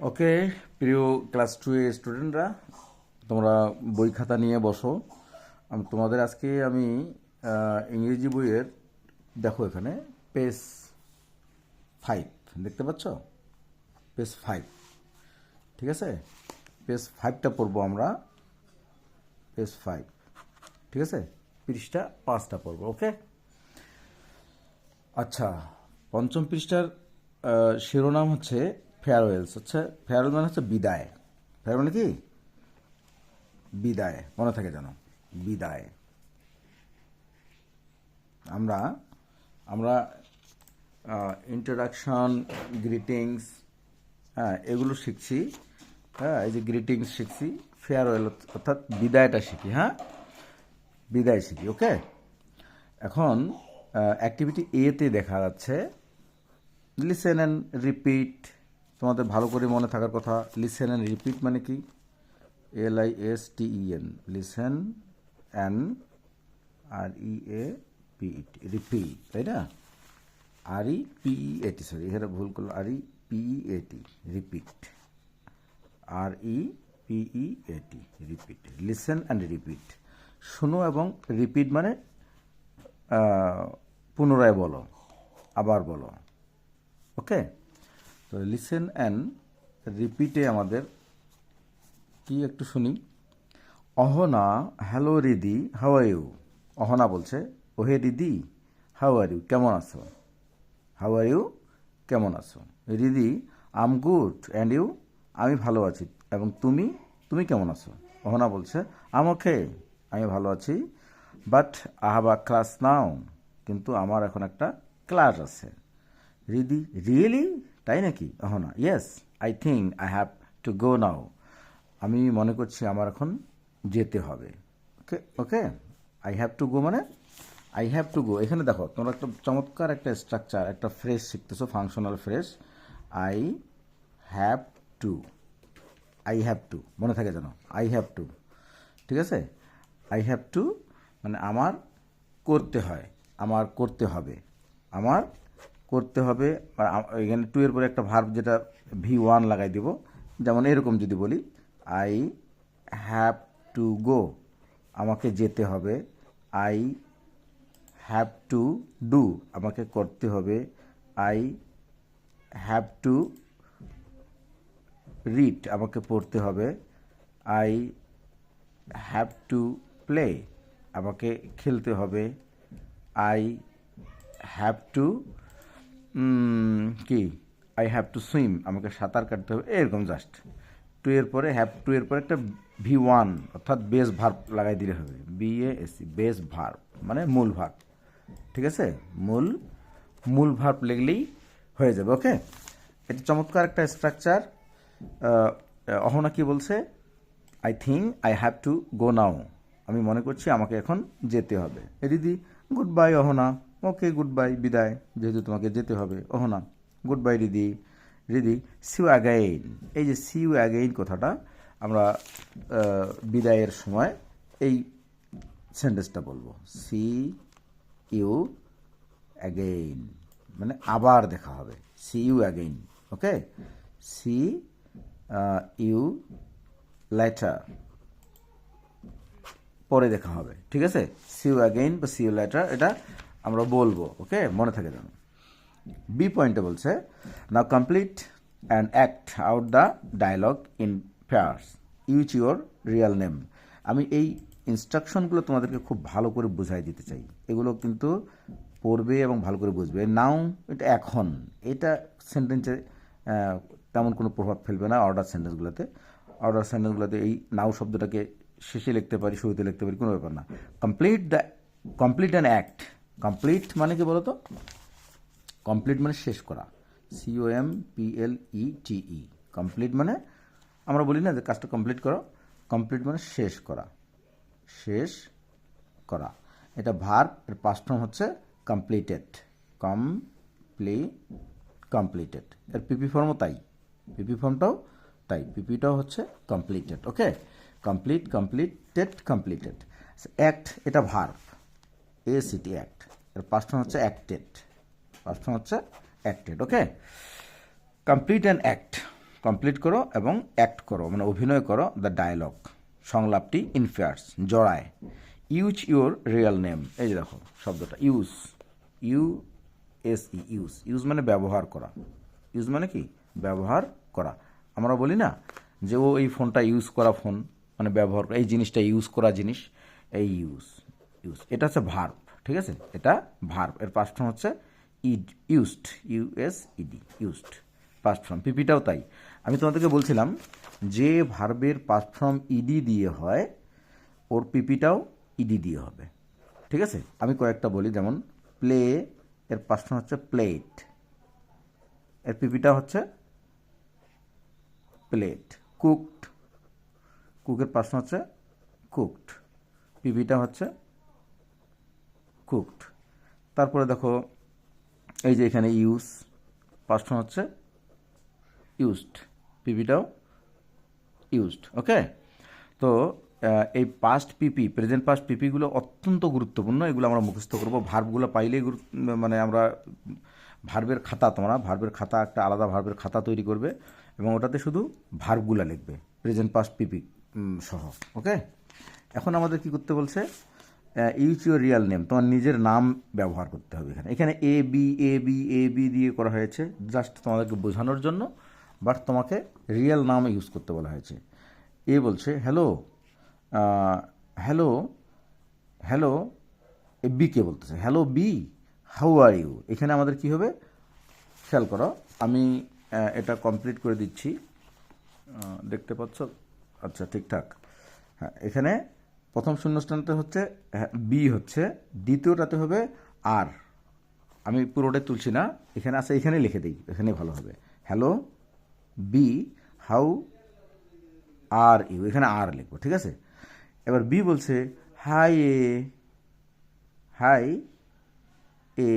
ওকে, প্রিয় class two এর স্টুডেন্টরা, তোমরা বই খাতা নিয়ে বসো। আম- তোমাদের আজকে আমি ইংরেজি বইয়ের, দেখো এখানে, পেজ ফাইভ দেখতে পাচ্ছ? পেজ ফাইভ ঠিক আছে? পেজ ফাইভটা পড়ব আমরা। পেজ ফাইভ ঠিক আছে? পৃষ্ঠা পাঁচটা পড়ব, ওকে? আচ্ছা পঞ্চম পৃষ্ঠার শিরোনাম হচ্ছে ফেয়ারওয়েলস হচ্ছে ফেয়ারওয়েল মানে হচ্ছে বিদায়। ফেয়ারওয়েল মানে কি? বিদায়, মনে থাকে যেন। বিদায়। আমরা আমরা ইন্ট্রোডাকশন গ্রিটিংস হ্যাঁ এগুলো শিখছি। হ্যাঁ এই যে গ্রিটিংস শিখছি ফেয়ারওয়েল অর্থাৎ বিদায়টা শিখি হ্যাঁ? বিদায় শিখি, ওকে? এখন অ্যাক্টিভিটি এতে দেখা যাচ্ছে। লিসেন অ্যান্ড রিপিট তোমাদের ভালো করে মনে থাকার কথা লিসেন অ্যান্ড রিপিট মানে কি? L I S T E N listen and R E A P repeat তাই না? আর ই পিই এটি সরি এখানে ভুল করল আর ই পিই এটি রিপিট আর ই পিই এটি রিপিট লিসেন অ্যান্ড রিপিট শোনো এবং রিপিট মানে পুনরায় বলো, আবার বলো ওকে লিসেন অ্যান্ড রিপিটে আমাদের কি একটু শুনি। Ahona, hello Ridi are you Ahona বলছে, ওহে রিদি হাউ আর ইউ কেমন আছো? হাউ আর ইউ কেমন আছো? Ridi I'm good and you আমি ভালো আছি, এবং তুমি? তুমি কেমন আছো? অহনা বলছে আম ওকে আমি ভালো আছি but I have a class now কিন্তু আমার এখন একটা ক্লাস আছে। রিদি রিয়েলি তাই নাকি? Ahona yes I think I have to go now আমি মনে করছি আমার এখন যেতে হবে। Okay okay I have to go মানে? আই হ্যাভ টু গো এখানে দেখো, তোমরা একটা চমৎকার একটা স্ট্রাকচার একটা fresh শিখতেছো functional phrase I have to I have to মনে থাকে যেন। আই হ্যাভ টু ঠিক আছে? আই হ্যাভ টু মানে আমার করতে হয়, আমার করতে হবে। আমার করতে হবে এখানে টু এর পরে একটা ভার্ব যেটা ভি ওয়ান লাগাই দিব, যেমন এরকম যদি বলি আই হ্যাভ টু গো আমাকে যেতে হবে আই হ্যাভ টু ডু আমাকে করতে হবে আই হ্যাভ টু রিড আমাকে পড়তে হবে আই হ্যাভ টু প্লে আমাকে খেলতে হবে আই হ্যাভ টু কি? আই হ্যাভ টু সুইম আমাকে সাঁতার কাটতে হবে। এরকম জাস্ট টু এর পরে হ্যাভ টু এর পরে একটা ভি ওয়ান অর্থাৎ বেস ভার্ব লাগাই দিলে হবে। B A S base verb মানে মূল ভার্ব ঠিক আছে? মূল মূল ভার্ব লিখলেই হয়ে যাবে ওকে এটা চমৎকার একটা স্ট্রাকচার অহনা কি বলছে? I think I have to go now আমি মনে করছি আমাকে এখন যেতে হবে। এ দিদি goodbye Ahona. Okay goodbye বিদায় যেহেতু তোমাকে যেতে হবে। ওহ না গুড বাই দিদি দিদি সিউ অ্যাগেইন এই যে সিউ অ্যাগেইন কথাটা আমরা বিদায়ের সময় এই সেন্টেন্সটা বলব। সি ইউ অ্যাগেইন মানে আবার দেখা হবে। See you again okay see you later পরে দেখা হবে, ঠিক আছে? সি ইউ অ্যাগেইন বা সি ইউ লেটার এটা আমরা বলব ওকে মনে থাকে যেন। বি পয়েন্টে বলছে now complete and act out the dialogue in pairs use your real name আমি এই ইনস্ট্রাকশনগুলো তোমাদেরকে খুব ভালো করে বুঝাই দিতে চাই। এগুলো কিন্তু পড়বে এবং ভালো করে বুঝবে। নাও এটা এখন। এটা সেন্টেন্সে তেমন কোনো প্রভাব ফেলবে না অর্ডার সেন্টেন্সগুলোতে অর্ডার সেন্টেন্সগুলোতে এই নাও শব্দটাকে শেষে লিখতে পারি, শুরুতে লিখতে পারি, কোনো ব্যাপার না। Complete the complete and act complete মানে কি বলতো? কমপ্লিট মানে শেষ করা। C O M P L E T E complete মানে আমরা বলি না যে কাজটা কমপ্লিট করো। কমপ্লিট মানে শেষ করা। শেষ করা। এটা ভার্ব এর পাস্ট ফর্ম হচ্ছে কমপ্লিটেড কমপ্লি কমপ্লিটেড এর পিপি ফর্মও তাই। পিপি ফর্মটাও তাই। পিপিটাও হচ্ছে completed okay complete completed completed act এটা verb A C T act. এর ফর্ম হচ্ছে অ্যাক্টেড। ফর্ম হচ্ছে acted, okay? Complete and act. Complete করো এবং অ্যাক্ট করো মানে অভিনয় করো দ্য ডায়লগ। সংলাপটি ইনফেয়ার্স, জড়ায়। Use your real name. এই যে দেখো, শব্দটা, use. U S E, use. Use মানে ব্যবহার করা। ইউজ মানে কি? ব্যবহার করা। আমরা বলি না যে ও এই ফোনটা ইউজ করা ফোন মানে ব্যবহার করা। এই জিনিসটা ইউজ করা জিনিস, এই ইউজ। ইউজ এটা হচ্ছে ভার্ব ঠিক আছে? এটা ভার্ব এর পাস্ট ফর্ম হচ্ছে ed used U S E D used past form পিপিটাও তাই। আমি তোমাদেরকে বলছিলাম যে ভার্বের পাস্ট ফর্ম ইডি দিয়ে হয়, ওর পিপিটাও ইডি দিয়ে হবে, ঠিক আছে? আমি কয়েকটা বলি, যেমন প্লে এর পাস্ট ফর্ম হচ্ছে প্লেট এর পিপিটা হচ্ছে প্লেট কুকড কুকের ফর্ম হচ্ছে কুকড পিপিটা হচ্ছে কুকড তারপরে দেখো, এই যে এখানে ইউজ ফর্ম হচ্ছে ইউজড পিপিটাও ইউজড ওকে তো এই পাস্ট পিপি প্রেজেন্ট পাস্ট পিপিগুলো অত্যন্ত গুরুত্বপূর্ণ, এগুলো আমরা মুখস্থ করব। ভার্বগুলো পাইলেই মানে আমরা ভার্বের খাতা, তোমরা ভার্বের খাতা, একটা আলাদা ভার্বের খাতা তৈরি করবে এবং ওটাতে শুধু ভার্বগুলো লিখবে প্রেজেন্ট পাস্ট পিপি সহ ওকে এখন আমাদের কি করতে বলছে? ইউজ ইউর রিয়াল নেম তোমার নিজের নাম ব্যবহার করতে হবে এখানে। এখানে A B A B A B দিয়ে করা হয়েছে জাস্ট তোমাদেরকে বোঝানোর জন্য বাট তোমাকে রিয়েল নাম ইউজ করতে বলা হয়েছে। এ বলছে hello hello hello A B কে বলতেছে hello B how are you এখানে আমাদের কি হবে? খেয়াল করো, আমি এটা কমপ্লিট করে দিচ্ছি। দেখতে পাচ্ছ? আচ্ছা ঠিকঠাক হ্যাঁ এখানে প্রথম শূন্যস্থানতে হচ্ছে বি হচ্ছে, দ্বিতীয়টাতে হবে আর আমি পুরোটাই তুলছি না, এখানে আছে, এখানে লিখে দিই, এখানে ভালো হবে। Hello B how are you এখানে আর লিখব, ঠিক আছে? এবার বি বলছে হাই এ হাই এ